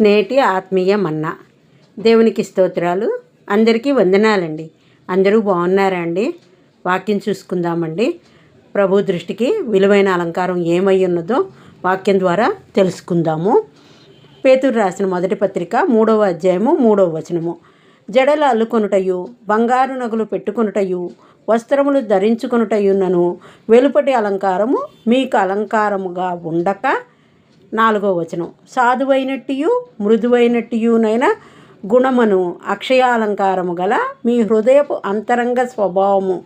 నేటి ఆత్మీయ మన్నా దేవునికి స్తోత్రాలు. అందరికీ వందనాలండి. అందరూ బాగున్నారా అండి వాక్యం చూసుకుందామండి. ప్రభు దృష్టికి విలువైన అలంకారం ఏమై ఉన్నదో వాక్యం ద్వారా తెలుసుకుందాము. పేతురు రాసిన మొదటి పత్రిక మూడవ అధ్యాయము మూడవ వచనము. జడలు అల్లుకొనుటయు బంగారు నగలు పెట్టుకొనుటయు వస్త్రములు ధరించుకొనుటయున్నను వెలుపటి అలంకారము మీకు అలంకారముగా ఉండక నాలుగో వచనం. సాధువైనట్టియు మృదువైనట్టియునైన గుణమును అక్షయాలంకారము గల మీ హృదయపు అంతరంగ స్వభావము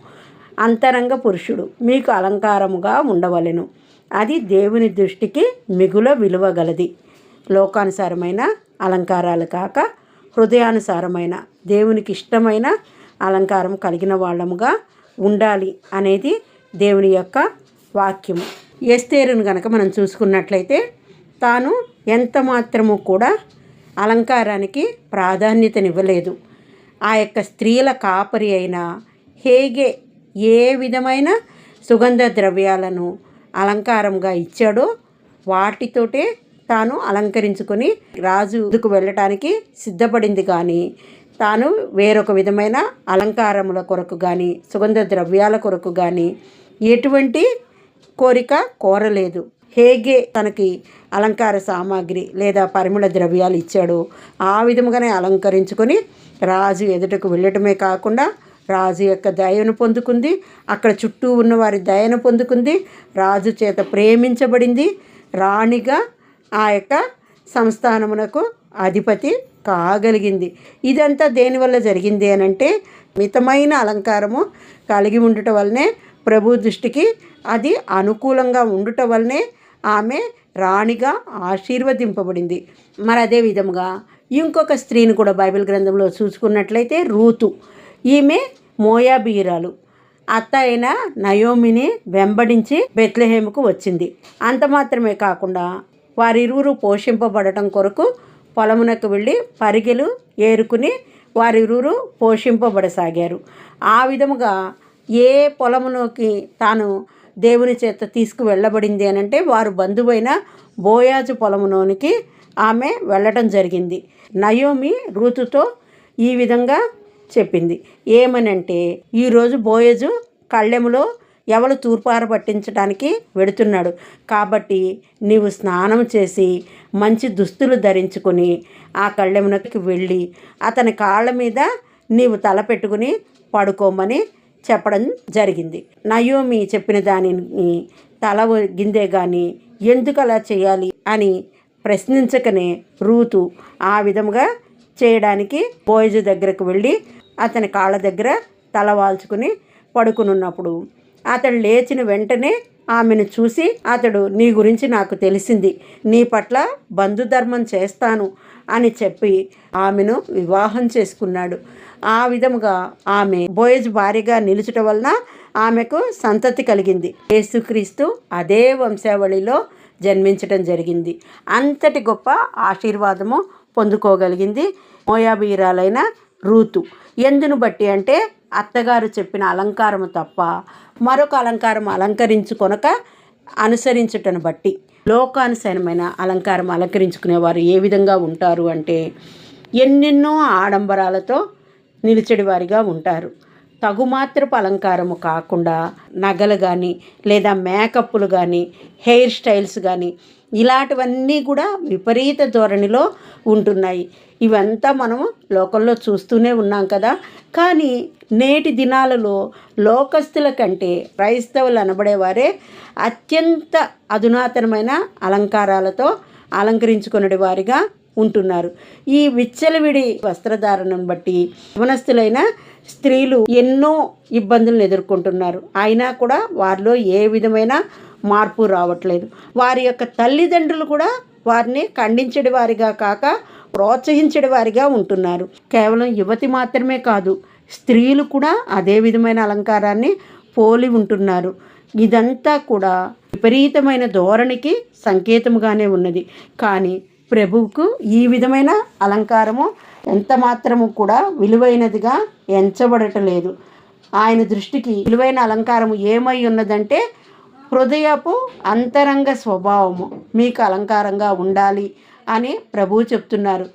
అంతరంగ పురుషుడు మీకు అలంకారముగా ఉండవలెను. అది దేవుని దృష్టికి మిగుల విలువ గలది. లోకానుసారమైన అలంకారాలు కాక హృదయానుసారమైన దేవునికి ఇష్టమైన అలంకారం కలిగిన వాళ్ళముగా ఉండాలి అనేది దేవుని యొక్క వాక్యము. ఎస్తేరును కనుక మనం చూసుకున్నట్లయితే తాను ఎంత మాత్రము కూడా అలంకారానికి ప్రాధాన్యతనివ్వలేదు. ఆ యొక్క స్త్రీల కాపరి అయిన హేగే ఏ విధమైన సుగంధ ద్రవ్యాలను అలంకారంగా ఇచ్చాడో వాటితోటే తాను అలంకరించుకొని రాజు వెళ్ళటానికి సిద్ధపడింది కానీ తాను వేరొక విధమైన అలంకారముల కొరకు కానీ సుగంధ ద్రవ్యాల కొరకు కానీ ఎటువంటి కోరిక కోరలేదు. హేగే తనకి అలంకార సామాగ్రి లేదా పరిమళ ద్రవ్యాలు ఇచ్చాడు. ఆ విధముగానే అలంకరించుకొని రాజు ఎదుటకు వెళ్ళటమే కాకుండా రాజు యొక్క దయను పొందుకుంది. అక్కడ చుట్టూ ఉన్న వారి దయను పొందుకుంది. రాజు చేత ప్రేమించబడింది. రాణిగా ఆ యొక్క సంస్థానమునకు అధిపతి కాగలిగింది. ఇదంతా దేనివల్ల జరిగింది అని అంటే మితమైన అలంకారము కలిగి ఉండటం వల్లనే ప్రభు దృష్టికి అది అనుకూలంగా ఉండటం వల్లనే ఆమె రాణిగా ఆశీర్వదింపబడింది. మరి అదే విధముగా ఇంకొక స్త్రీని కూడా బైబిల్ గ్రంథంలో చూసుకున్నట్లయితే రూతు. ఈమె మోయాబీరాలు అత్త అయిన నయోమిని వెంబడించి బెత్లహేముకు వచ్చింది. అంత మాత్రమే కాకుండా వారిరువురు పోషింపబడటం కొరకు పొలమునకు వెళ్ళి పరిగెలు ఏరుకుని వారిరువురు పోషింపబడసాగారు. ఆ విధముగా ఏ పొలములోకి తాను దేవుని చేత తీసుకు వెళ్ళబడింది అని అంటే వారు బంధువైన బోయాజు పొలములోనికి ఆమె వెళ్ళటం జరిగింది. నయోమి రూతుతో ఈ విధంగా చెప్పింది. ఏమనంటే ఈరోజు బోయజు కళ్ళెములో ఎవరు తూర్పార పట్టించడానికి వెడుతున్నాడు. కాబట్టి నీవు స్నానం చేసి మంచి దుస్తులు ధరించుకొని ఆ కళ్ళెమునకి వెళ్ళి అతని కాళ్ళ మీద నీవు తల పెట్టుకుని పడుకోమని చెప్పడం జరిగింది. నయోమి చెప్పిన దానిని తల గిందే కానీ ఎందుకు అలా చేయాలి అని ప్రశ్నించకనే రూతు ఆ విధముగా చేయడానికి బోయజు దగ్గరకు వెళ్ళి అతని కాళ్ళ దగ్గర తల వాల్చుకుని పడుకునున్నప్పుడు అతడు లేచిన వెంటనే ఆమెను చూసి అతడు నీ గురించి నాకు తెలిసింది. నీ పట్ల బంధుధర్మం చేస్తాను అని చెప్పి ఆమెను వివాహం చేసుకున్నాడు. ఆ విధముగా ఆమె బోయజ్ భార్యగా నిలుచుట వలన ఆమెకు సంతతి కలిగింది. యేసుక్రీస్తు అదే వంశావళిలో జన్మించటం జరిగింది. అంతటి గొప్ప ఆశీర్వాదము పొందుకోగలిగింది మోయాబీరాలైన రూతు. ఎందును బట్టి అంటే అత్తగారు చెప్పిన అలంకారము తప్ప మరొక అలంకారం అలంకరించుకొనక అనుసరించుటను బట్టి లోకానుసరమైన అలంకారం అలంకరించుకునేవారు ఏ విధంగా ఉంటారు అంటే ఎన్నెన్నో ఆడంబరాలతో నిలిచెడి వారిగా ఉంటారు. తగుమాత్రపు అలంకారము కాకుండా నగలు కానీ లేదా మేకప్లు కానీ హెయిర్ స్టైల్స్ కానీ ఇలాంటివన్నీ కూడా విపరీత ధోరణిలో ఉంటున్నాయి. ఇవంతా మనము లోకంలో చూస్తూనే ఉన్నాం కదా. కానీ నేటి దినాలలో లోకస్తుల కంటే క్రైస్తవులు అనబడేవారే అత్యంత అధునాతనమైన అలంకారాలతో అలంకరించుకునే వారిగా ఉంటున్నారు. ఈ విచ్చలవిడి వస్త్రధారణను బట్టి యవనస్తులైన స్త్రీలు ఎన్నో ఇబ్బందులను ఎదుర్కొంటున్నారు. అయినా కూడా వారిలో ఏ విధమైన మార్పు రావట్లేదు. వారి యొక్క తల్లిదండ్రులు కూడా వారిని ఖండించడి వారిగా కాక ప్రోత్సహించడి వారిగా ఉంటున్నారు. కేవలం యువతి మాత్రమే కాదు స్త్రీలు కూడా అదే విధమైన అలంకారాన్ని పోలి ఉంటున్నారు. ఇదంతా కూడా విపరీతమైన ధోరణికి సంకేతముగానే ఉన్నది. కానీ ప్రభువుకు ఈ విధమైన అలంకారము ఎంత మాత్రము కూడా విలువైనదిగా ఎంచబడటలేదు. ఆయన దృష్టికి విలువైన అలంకారము ఏమై ఉన్నదంటే హృదయపు అంతరంగ స్వభావము మీకు అలంకారంగా ఉండాలి అని ప్రభువు చెప్తున్నారు.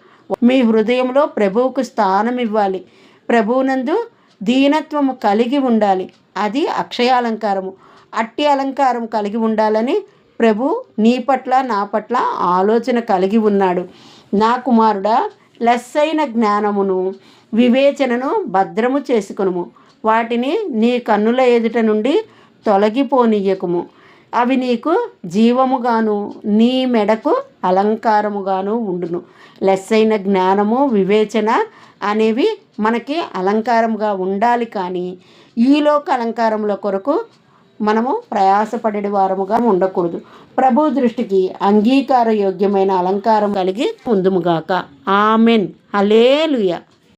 మీ హృదయంలో ప్రభువుకు స్థానం ఇవ్వాలి. ప్రభువునందు దీనత్వము కలిగి ఉండాలి. అది అక్షయ అలంకారము. అట్టి అలంకారం కలిగి ఉండాలని ప్రభు నీ పట్ల నా పట్ల ఆలోచన కలిగి ఉన్నాడు. నా కుమారుడా లెస్సైన జ్ఞానమును వివేచనను భద్రము చేసుకునుము. వాటిని నీ కన్నుల ఎదుట నుండి తొలగిపోనీయకుము అవి నీకు జీవముగాను నీ మెడకు అలంకారముగాను ఉండును. లెస్సైన జ్ఞానము వివేచన అనేవి మనకి అలంకారంగా ఉండాలి కానీ ఈలోక అలంకారముల కొరకు మనము ప్రయాసపడే వారముగా ఉండకూడదు. ప్రభు దృష్టికి అంగీకార యోగ్యమైన అలంకారం కలిగి ఉందుముగాక ఆమెన్. హలేలుయ